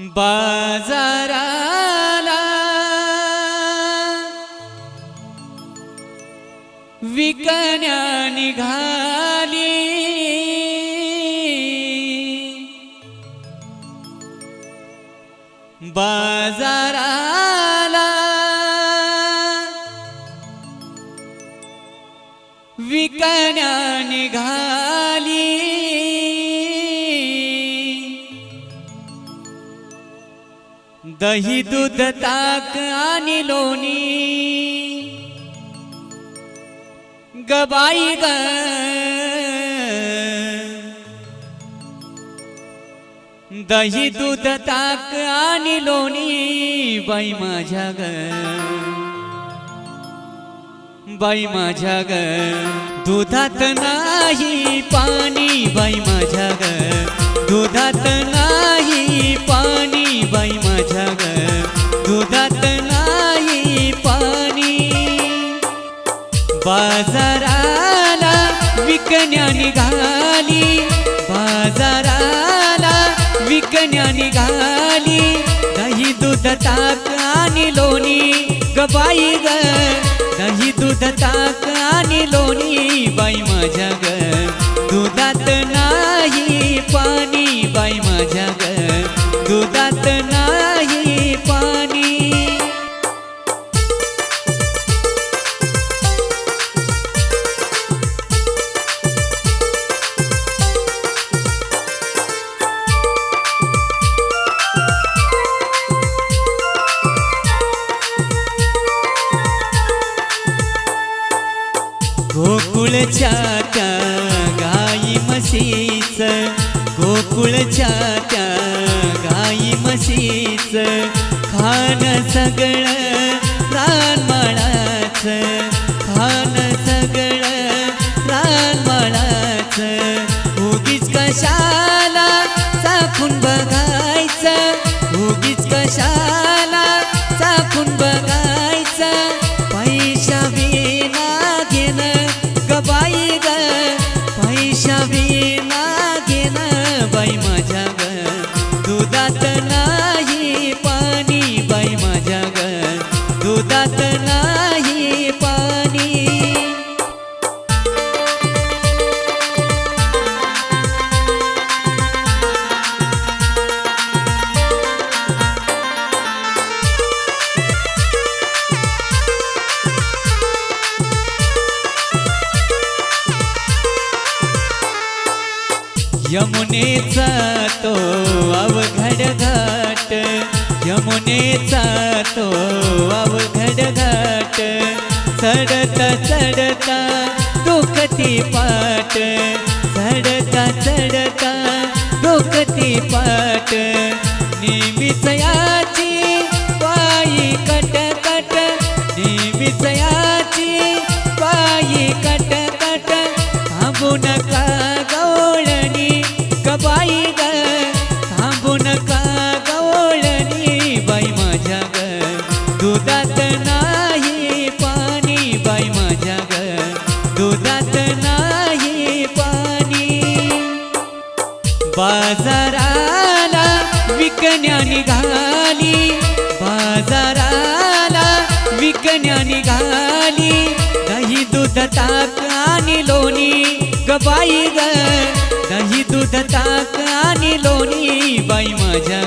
बाजाराला विकण्या निघाली. बाजाराला विकण्या निघाली. दही दूध ताक आणि लोणी. गबाई ग. दही दूध ताक आणि लोणी बाई माझ्या ग. बाई माझ्या ग. दुधात नाही पाणी बाई माझ्या ग. दुधात नाही पाणी नाही माझ्या ग दुधात नाही पाणी. बाजाराला विकण्या निघाली बाजाराला विकण्या निघाली दही दूध ताक आणि लोणी. गबाई ग. गोकुळच्या त्या गाई म्हशीच गोकुळच्या त्या गाई म्हशीच खान सगळं रानमाळाच खान सगळं रानमाळाच. उगीच कशाला चाखून बघायचं? उगीच कशाला गबाई यमुनेचा तो अवघड घाट यमुनेचा तो अवघड घाट चढता चढता दुखती पाट चढता चढता दुखती पाट. बाजाराला विकण्या निघाली बाजाराला विकण्या निघाली दही दूध ताक आणि लोणी. गबाई ग दही दूध ताक आणि लोणी. बाई माझ्या